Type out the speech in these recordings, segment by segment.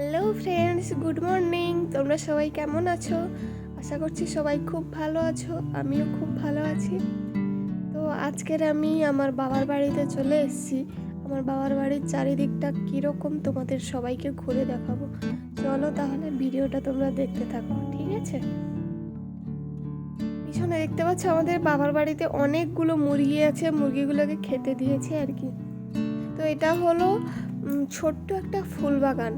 Hello friends good morning তোমরা সবাই কেমন আছো? আশা করছি সবাই খুব ভালো আছো। আমিও খুব ভালো আছি। তো আজকের আমি আমার বাবার বাড়িতে চলে এসেছি। আমার বাবার বাড়ির চারিদিকটা কীরকম তোমাদের সবাইকে ঘুরে দেখাবো। চলো তাহলে ভিডিওটা তোমরা দেখতে থাকো, ঠিক আছে? পিছনে দেখতে পাচ্ছ আমাদের বাবার বাড়িতে অনেকগুলো মুরগি আছে। মুরগিগুলোকে খেতে দিয়েছে আর কি। তো এটা হলো ছোট্ট একটা ফুল বাগান।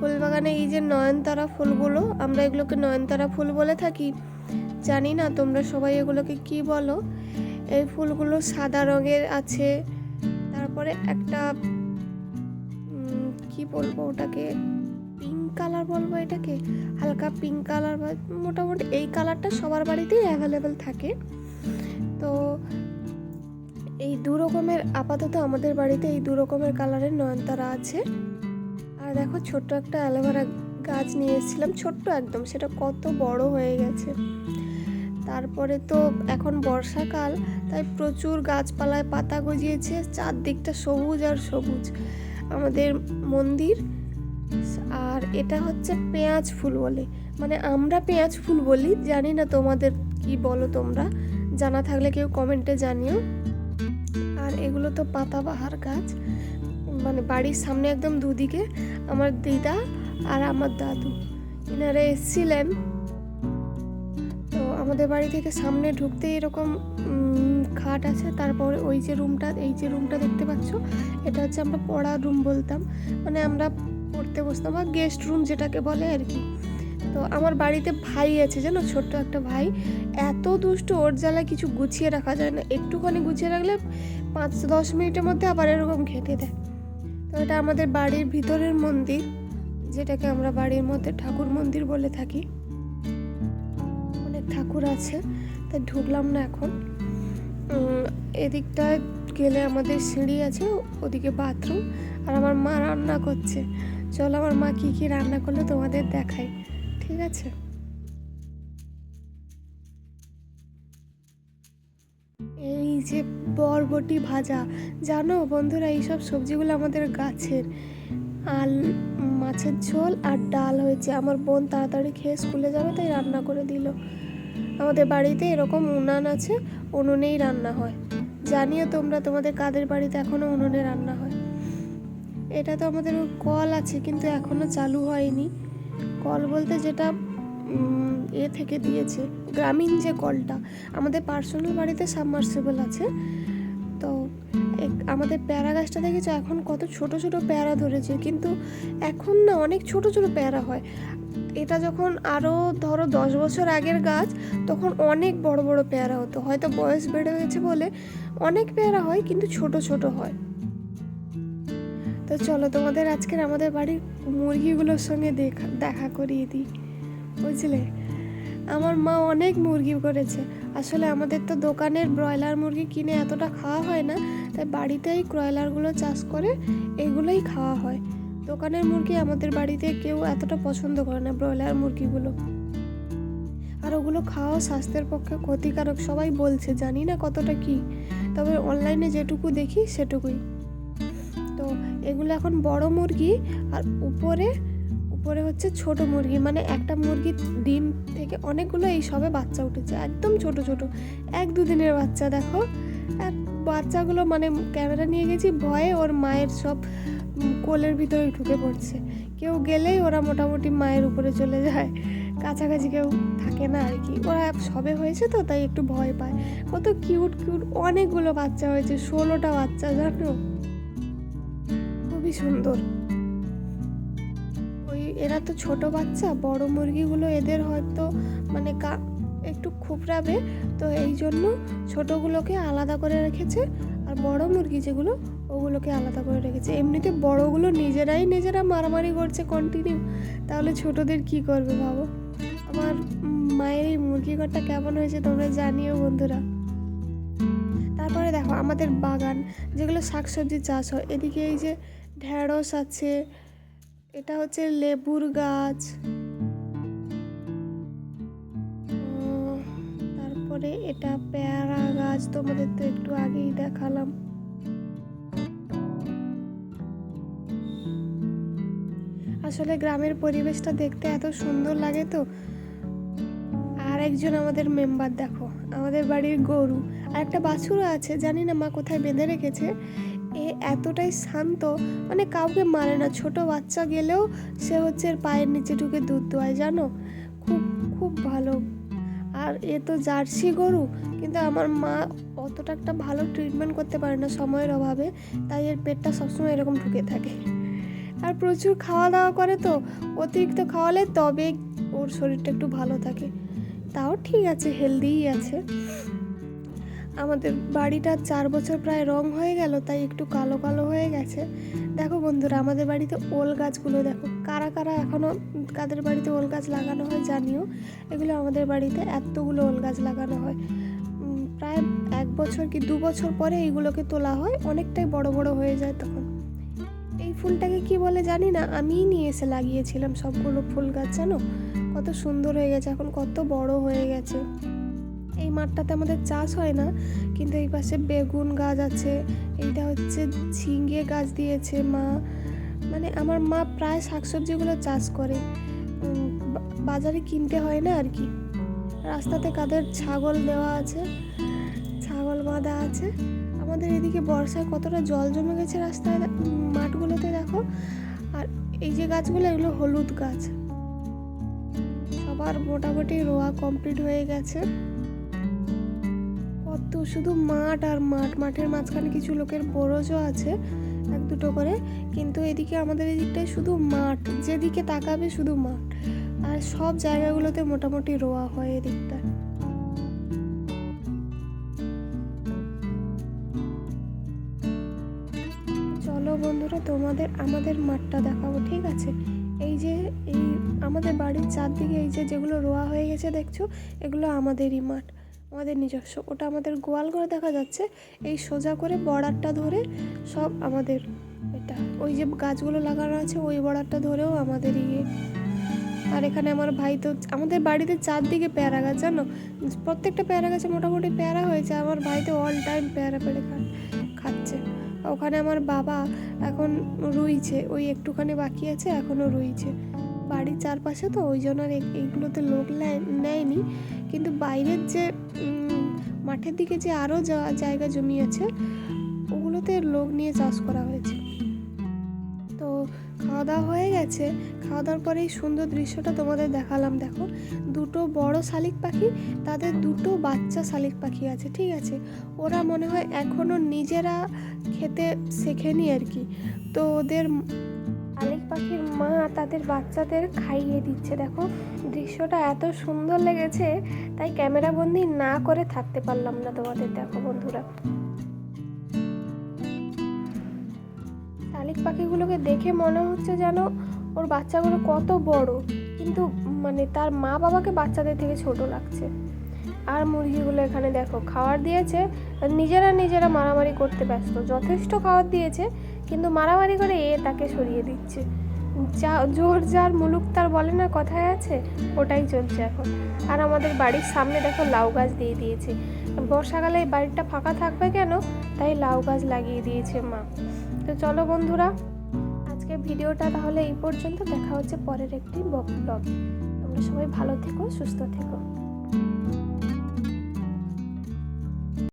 ফুল বাগানে এই যে নয়নতারা ফুলগুলো, আমরা এগুলোকে নয়নতারা ফুল বলে থাকি। জানি না তোমরা সবাই এগুলোকে কি বলো। এই ফুলগুলো সাদা রঙের আছে। তারপরে একটা কি বলব ওটাকে? পিঙ্ক কালার বলব এটাকে? হালকা পিঙ্ক কালার বা, মোটামুটি এই কালারটা সবার বাড়িতেই অ্যাভেলেবেল থাকে। তো এই দু রকমের, আপাতত আমাদের বাড়িতে এই দু রকমের কালারের নয়নতারা আছে। আর দেখো ছোট্ট একটা অ্যালোভেরা গাছ নিয়ে এসেছিলাম, ছোট্ট একদম, সেটা কত বড় হয়ে গেছে। তারপরে তো এখন বর্ষাকাল, তাই প্রচুর গাছপালায় পাতা গজিয়েছে, চারদিকটা সবুজ আর সবুজ। আমাদের মন্দির, আর এটা হচ্ছে পেঁয়াজ ফুল বলে। মানে আমরা পেঁয়াজ ফুল বলি, জানি না তোমাদের কি বলো তোমরা, জানা থাকলে কেউ কমেন্টে জানিও। আর এগুলো তো পাতাবাহার গাছ। মানে বাড়ির সামনে একদম দুদিকে আমার দিদা আর আমার দাদু। এনারা এসেছিলেন। তো আমাদের বাড়ি থেকে সামনে ঢুকতে এরকম খাট আছে। তারপরে ওই যে রুমটা, এই যে রুমটা দেখতে পাচ্ছ, এটা হচ্ছে আমরা পড়ার রুম বলতাম। মানে আমরা পড়তে বসতাম, বা গেস্ট রুম যেটাকে বলে আর কি। তো আমার বাড়িতে ভাই আছে, জানো, ছোট্ট একটা ভাই। এত দুষ্ট, ওর জ্বালায় কিছু গুছিয়ে রাখা যায় না। একটুখানি গুছিয়ে রাখলে পাঁচ দশ মিনিটের মধ্যে আবার এরকম খেতে দেয়। তো এটা আমাদের বাড়ির ভিতরের মন্দির যেটাকে আমরা বাড়ির মধ্যে ঠাকুর মন্দির বলে থাকি। অনেক ঠাকুর আছে তাই ঢুকলাম না এখন। উম, এদিকটায় গেলে আমাদের সিঁড়ি আছে ওদিকে বাথরুম আর আমার মা রান্না করছে। চলো আমার মা কী কী রান্না করল তোমাদের দেখাই ঠিক আছে? যে বরবটি ভাজা। জানো বন্ধুরা, এইসব সবজিগুলো আমাদের গাছের। আর মাছের ঝোল আর ডাল হয়েছে। আমার বোন তাড়াতাড়ি খেয়ে স্কুলে যাবে, তাই রান্না করে দিল। আমাদের বাড়িতে এরকম উনান আছে, উনুনেই রান্না হয়। জানিও তোমরা, তোমাদের কাদের বাড়িতে এখনও উনুনে রান্না হয়? এটা তো আমাদের কল আছে, কিন্তু এখনও চালু হয়নি। কল বলতে যেটা এ থেকে দিয়েছে। গ্রামীণ যে কলটা, আমাদের পার্সোনাল বাড়িতে সাবমার্সিবল আছে। তো আমাদের পেয়ারা গাছটা দেখেছ? এখন কত ছোট ছোট পেয়ারা ধরেছে। কিন্তু এখন না অনেক ছোট ছোট পেয়ারা হয়। এটা যখন আরও ধরো দশ বছর আগের গাছ, তখন অনেক বড় বড় পেয়ারা হতো। হয়তো বয়স বেড়ে গেছে বলে অনেক পেয়ারা হয়, কিন্তু ছোট ছোট হয়। তো চলো তোমাদের আজকের আমাদের বাড়ির মুরগিগুলোর সঙ্গে দেখা দেখা করিয়ে দিই। বুঝলে? আমার মা অনেক মুরগি করেছে। আসলে আমাদের তো দোকানের ব্রয়লার মুরগি কিনে এতটা খাওয়া হয় না, তাই বাড়িতেই ব্রয়লারগুলো চাষ করে এগুলোই খাওয়া হয়। দোকানের মুরগি আমাদের বাড়িতে কেউ এতটা পছন্দ করে না ব্রয়লার মুরগিগুলো। আর ওগুলো খাওয়া স্বাস্থ্যের পক্ষে ক্ষতিকারক সবাই বলছে, জানি না কতটা কি। তবে অনলাইনে যেটুকু দেখি সেটুকুই। তো এগুলো এখন বড় মুরগি আর উপরে উপরে হচ্ছে ছোট মুরগি মানে একটা মুরগি ডিম থেকে অনেকগুলো এই সবে বাচ্চা উঠেছে, একদম ছোট ছোট। এক দুদিনের বাচ্চা, দেখো। আর বাচ্চাগুলো মানে ক্যামেরা নিয়ে গেছি, ভয়ে ওর মায়ের সব কোলের ভিতরে ঢুকে পড়ছে। কেউ গেলেই ওরা মোটামুটি মায়ের উপরে চলে যায়। কাছাকাছি কেউ থাকে না আর কি। ওরা সবে হয়েছে তো, তাই একটু ভয় পায়। কত কিউট কিউট অনেকগুলো বাচ্চা হয়েছে, ষোলোটা বাচ্চা, জানো? খুবই সুন্দর। এরা তো ছোট বাচ্চা, বড় মুরগিগুলো এদের হয়তো মানে কা একটু খুপড়াবে তো এই জন্য ছোটোগুলোকে আলাদা করে রেখেছে আর বড় মুরগি যেগুলো, ওগুলোকে আলাদা করে রেখেছে। এমনিতে বড়গুলো নিজেরাই নিজেরা মারামারি করছে কন্টিনিউ তাহলে ছোটদের কি করবে ভাবো? আমার মায়ের এই মুরগি ঘরটা কেমন হয়েছে তোমরা জানিও বন্ধুরা। তারপরে দেখো, আমাদের বাগান, যেগুলো শাকসবজি চাষ হয়, এদিকে এই যে ঢেঁড়স আছে এটা হচ্ছে লেবুর গাছ। তারপরে এটা পেয়ারা গাছ, তোমাদের তো একটু আগেই দেখালাম। আসলে গ্রামের পরিবেশটা দেখতে এত সুন্দর লাগে তো। আর একজন আমাদের মেম্বার, দেখো, আমাদের বাড়ির গরু। আর একটা বাছুরও আছে, জানি না মা কোথায় বেঁধে রেখেছে। এ এতটাই শান্ত মানে কাউকে মারে না। ছোট বাচ্চা গেলেও সে হচ্ছে এর পায়ের নিচে ঢুকে দুধ দোয়ায়, জানো? খুব খুব ভালো। আর এ তো জার্সি গরু, কিন্তু আমার মা অতটা একটা ভালো ট্রিটমেন্ট করতে পারে না সময়ের অভাবে, তাই এর পেটটা সবসময় এরকম ঢুকে থাকে। আর প্রচুর খাওয়া দাওয়া করে তো, অতিরিক্ত খাওয়ালে তবে ওর শরীরটা একটু ভালো থাকে। তাও ঠিক আছে হেলদিই আছে। আমাদের বাড়িটা চার বছর প্রায় রং হয়ে গেল, তাই একটু কালো কালো হয়ে গেছে। দেখো বন্ধুরা, আমাদের বাড়িতে ওল গাছগুলো দেখো, কারা কারা এখনও কাদের বাড়িতে ওল গাছ লাগানো হয় জানিও। এগুলো আমাদের বাড়িতে এতগুলো ওল গাছ লাগানো হয়। প্রায় এক বছর কি দু বছর পরে এইগুলোকে তোলা হয়, অনেকটাই বড় বড় হয়ে যায় তখন। এই ফুলটাকে কি বলে জানি না, আমিই নিয়ে এসে লাগিয়েছিলাম সবগুলো ফুল গাছ, জানো? কত সুন্দর হয়ে গেছে, এখন কত বড় হয়ে গেছে। এই মাঠটাতে আমাদের চাষ হয় না, কিন্তু এই পাশে বেগুন গাছ আছে, এইটা হচ্ছে ঝিঙ্গে গাছ দিয়েছে মা। মানে আমার মা প্রায় শাকসবজিগুলো চাষ করে। বাজারে কিনতে হয় না আর কি। রাস্তাতে কাদের ছাগল দেওয়া আছে, ছাগল বাঁধা আছে। আমাদের এদিকে বর্ষায় কতটা জল জমে গেছে রাস্তায়, মাঠগুলোতে দেখো। আর এই যে গাছগুলো, এগুলো হলুদ গাছ। সবার মোটামুটি রোয়া কমপ্লিট হয়ে গেছে। কত শুধু মাঠ আর মাঠ, মাঠের মাঝখানে কিছু লোকের বরজও আছে, এক দুটো করে। কিন্তু এদিকে আমাদের এদিকটায় শুধু মাঠ, যেদিকে তাকাবে শুধু মাঠ। আর সব জায়গাগুলোতে মোটামুটি রোয়া হয় এদিকটা। চলো বন্ধুরা, তোমাদের, আমাদের মাঠটা দেখাবো, ঠিক আছে? এই যে, এই আমাদের বাড়ির চারদিকে এই যে যেগুলো রোয়া হয়ে গেছে, দেখছ? এগুলো আমাদেরই মাঠ। আমাদের নিজস্ব। ওটা আমাদের গোয়াল ঘর দেখা যাচ্ছে। এই সোজা করে বর্ডারটা ধরে সব আমাদের এটা। ওই যে গাছগুলো লাগানো আছে, ওই বর্ডারটা ধরেও আমাদের ইয়ে। আর এখানে আমার ভাই তো, আমাদের বাড়িতে চারদিকে পেয়ারা গাছ, জানো? প্রত্যেকটা পেয়ারা গাছে মোটামুটি পেয়ারা হয়েছে। আমার ভাই তো অল টাইম পেয়ারা পেড়ে খা, খাচ্ছে। ওখানে আমার বাবা এখন রুইছে। ওই একটুখানি বাকি আছে এখনও রুইছে। বাড়ির চারপাশে তো ওই জন্য আর এইগুলোতে লোক নেয়নি। কিন্তু বাইরের যে মাঠের দিকে যে আরও যাওয়া জায়গা জমি আছে, ওগুলোতে লোক নিয়ে চাষ করা হয়েছে। তো খাওয়া দাওয়া হয়ে গেছে। খাওয়া দাওয়ার পরে এই সুন্দর দৃশ্যটা তোমাদের দেখালাম, দেখো। দুটো বড় শালিক পাখি, তাদের দুটো বাচ্চা শালিক পাখি আছে, ঠিক আছে? ওরা মনে হয় এখনও নিজেরা খেতে শেখেনি আর কি। তো ওদের শালিক পাখির মা তাদের বাচ্চাদের খাইয়ে দিচ্ছে। দেখো, দৃশ্যটা এত সুন্দর লেগেছে, তাই ক্যামেরা বন্দি না করে থাকতে পারলাম না তোমাদের। দেখো বন্ধুরা। শালিক পাখিগুলোকে দেখে মনে হচ্ছে যেন ওর বাচ্চাগুলো কত বড়, কিন্তু মানে তার মা বাবাকে বাচ্চাদের থেকে ছোট লাগছে। আর মুরগিগুলো এখানে দেখো খাবার দিয়েছে নিজেরা নিজেরা মারামারি করতে ব্যস্ত। যথেষ্ট খাবার দিয়েছে কিন্তু মারামারি করে এ তাকে সরিয়ে দিচ্ছে। যা, জোর যার মুলুক তার বলে না কথায় আছে, ওটাই চলছে এখন। আর আমাদের বাড়ির সামনে দেখো লাউ গাছ দিয়ে দিয়েছে। বর্ষাকালে এই বাড়িটা ফাঁকা থাকবে কেন? তাই লাউ গাছ লাগিয়ে দিয়েছে মা। তো চলো বন্ধুরা আজকে ভিডিওটা তাহলে এই পর্যন্ত। দেখা হচ্ছে পরের একটি ব্লগ তোমরা সবাই ভালো থেকো, সুস্থ থেকো।